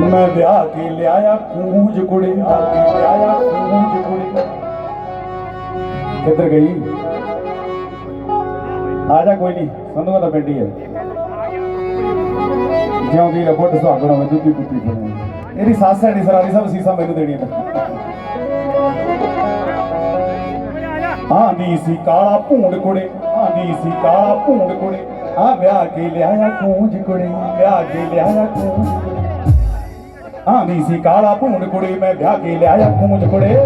ਮੈਂ ਵਿਆਹ ਕੇ ਲਿਆਇਆ ਕੂੰਜ ਕੁੜੇ ਆ ਕੇ ਲਿਆਇਆ ਕੂੰਜ ਕੁੜੇ। ਕਿੱਧਰ ਗਈ? ਆ ਜਾ ਕੋਈ ਨਹੀਂ ਸੰਧੂਆ ਦਾ ਪਿੰਡ ਹੀ ਹੈ ਜਿਉਂਦੀ ਰਬੋਟ ਸੁਹਾਗਣਾ ਵਿੱਚ ਦੁੱਧੀ ਕੁੱਤੀ ਬਣੀ ਇਹਦੀ ਸੱਸ ਹੈ ਸਰਾਰੀ ਸਭ ਸੀਸਾ ਮੈਨੂੰ ਦੇਣੀਆਂ ਆਂਦੀ ਸੀ ਕਾਲਾ ਭੂੰਡ ਕੁੜੇ ਆਂਦੀ ਸੀ ਕਾਲਾ ਭੂੰਡ ਕੁੜੇ। ਆ ਵਿਆਹ ਕੇ ਲਿਆਇਆ ਕੂੰਜ ਕੁੜੇ, ਵਿਆਹ ਕੇ ਲਿਆਇਆ ਕੂੰਜ ਕੁੜੇ ਆਂਦੀ ਸੀ ਕਾਲਾ ਭੂੰਡ ਕੁੜੇ, ਮੈਂ ਵਿਆਹ ਕੇ ਲਿਆਇਆ ਕੂੰਜ ਕੁੜੇ।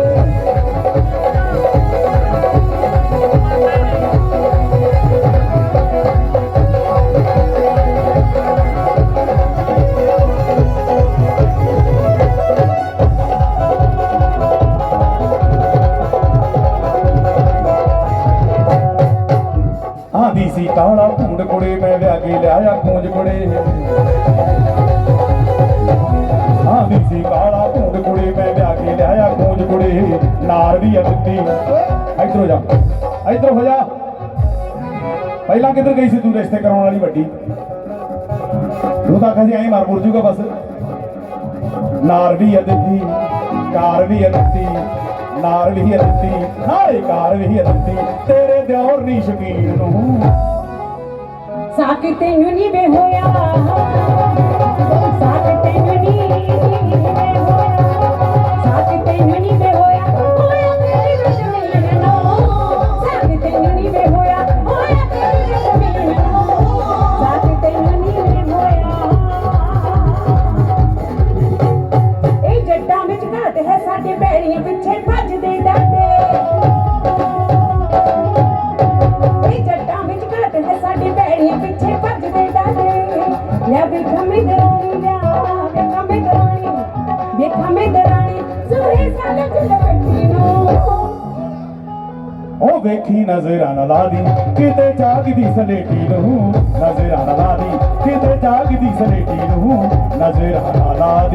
ਆਂਦੀ ਸੀ ਕਾਲਾ ਭੂੰਡ ਕੁੜੇ, ਮੈਂ ਵਿਆਹ ਕੇ ਲਿਆਇਆ ਕੂੰਜ ਕੁੜੇ। ਕੇ ਕੁੜੇ ਨਾਰ ਵੀ ਆ ਦਿੱਤੀ ਇੱਧਰ ਜਾ। ਇੱਧਰ ਹੋ ਜਾ। ਪਹਿਲਾਂ ਕਿੱਧਰ ਗਈ ਸੀ ਤੂੰ ਰਿਸ਼ਤੇ ਕਰਾਉਣ ਵਾਲੀ ਵੱਡੀ? ਤੂੰ ਤਾਂ ਕਹਿੰਦੀ ਐਂ ਮਾਰ ਮੁਰ ਜੂਗਾ ਬਸ। ਨਾਰ ਵੀ ਆ ਦਿੱਤੀ, ਕਾਰ ਵੀ ਆ ਦਿੱਤੀ, ਨਾਰ ਵੀ ਆ ਦਿੱਤੀ ਹਾਏ ਕਾਰ ਵੀ ਆ ਦਿੱਤੀ। ਤੇਰੇ ਦਿਓਰ ਨੀ ਸ਼ਕੀਰ ਨੂੰ। ਸਾਕ ਤੈਨੂੰ ਨੀ ਵੇ ਹੋਇਆ। ਉਹ ਵੇਖੀ ਨਜ਼ਰਾਂ ਨਾ ਦੀ, ਕਿਤੇ ਜਾਗਦੀ ਸਲੇਟੀ ਨੂੰ। ਨਜ਼ਰਾਂ ਨਾ ਕਿਤੇ ਜਾਗਦੀ ਸਲੇਟੀ ਨੂੰ। ਨਜ਼ਰਾਂ ਨਾ